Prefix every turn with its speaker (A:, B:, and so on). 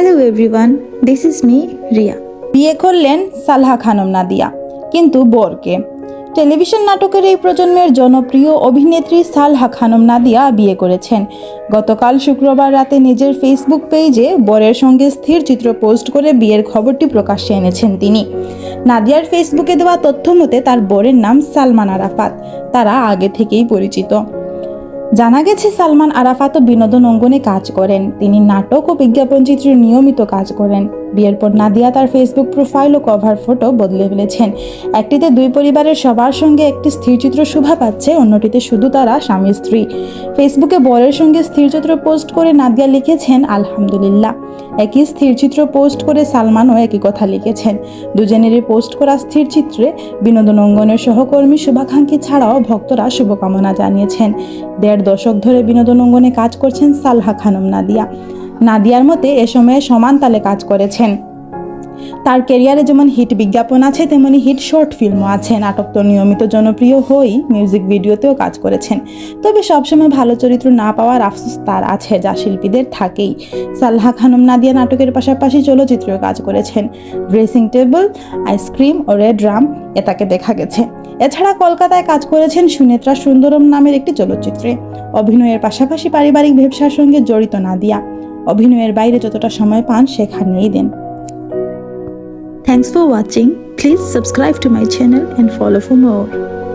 A: Hello everyone this is me Riya
B: বিয়ে করলেন Salah Khanam Nadia, কিন্তু বরকে। টেলিভিশন নাটকের এই প্রজন্মের জনপ্রিয় অভিনেত্রী সালহা খানম নাদিয়া বিয়ে করেছেন। গতকাল শুক্রবার রাতে নিজের ফেসবুক পেজে বরের সঙ্গে স্থির চিত্র পোস্ট করে বিয়ের খবরটি প্রকাশ্যে এনেছেন তিনি। নাদিয়ার ফেসবুকে দেওয়া তথ্য মতে তার বরের নাম সালমান আরাফাত। তারা আগে থেকেই পরিচিত। জানা গেছে, সালমান আরাফাতও বিনোদন অঙ্গনে কাজ করেন। তিনি নাটক ও বিজ্ঞাপন চিত্রে নিয়মিত কাজ করেন। বিয়ের পর নাদিয়া তার ফেসবুক প্রোফাইল ও কভার ফটো বদলে ফেলেছেন। একটিতে দুই পরিবারের সবার সঙ্গে একটি স্থিরচিত্র শোভা পাচ্ছে, অন্যটিতে শুধু তারা স্বামী স্ত্রী। ফেসবুকে বরের সঙ্গে স্থিরচিত্র পোস্ট করে নাদিয়া লিখেছেন, আলহামদুলিল্লাহ। একই স্থিরচিত্র পোস্ট করে সালমানও একই কথা লিখেছেন। দুজনেরই পোস্ট করা স্থিরচিত্রে বিনোদন অঙ্গনের সহকর্মী শুভাকাঙ্ক্ষী ছাড়াও ভক্তরা শুভকামনা জানিয়েছেন। দেড় দশক ধরে বিনোদন অঙ্গনে কাজ করছেন সালহা খানম নাদিয়া। নাদিয়ার মতে এ সময়ে সমান তালে কাজ করেছেন। তার ক্যারিয়ারে যেমন হিট বিজ্ঞাপন আছে, তেমনি হিট শর্ট ফিল্মও আছে। নাটক তো নিয়মিত জনপ্রিয় হয়েই মিউজিক ভিডিওতেও কাজ করেছেন। তবে সবসময় ভালো চরিত্র না পাওয়ার আফসোস তার আছে, যা শিল্পীদের থাকেই। সালহা খানম নাদিয়া নাটকের পাশাপাশি চলচ্চিত্রেও কাজ করেছেন। ড্রেসিং টেবল আইসক্রিম ও রেড রাম এ তাকে দেখা গেছে। এছাড়া কলকাতায় কাজ করেছেন সুনেত্রা সুন্দরম নামের একটি চলচ্চিত্রে। অভিনয়ের পাশাপাশি পারিবারিক ব্যবসার সঙ্গে জড়িত নাদিয়া। অভিনয়ের বাইরে যতটা সময় পান, সেখানেই দেন।
A: Thanks for watching. Please subscribe to my channel and follow for more.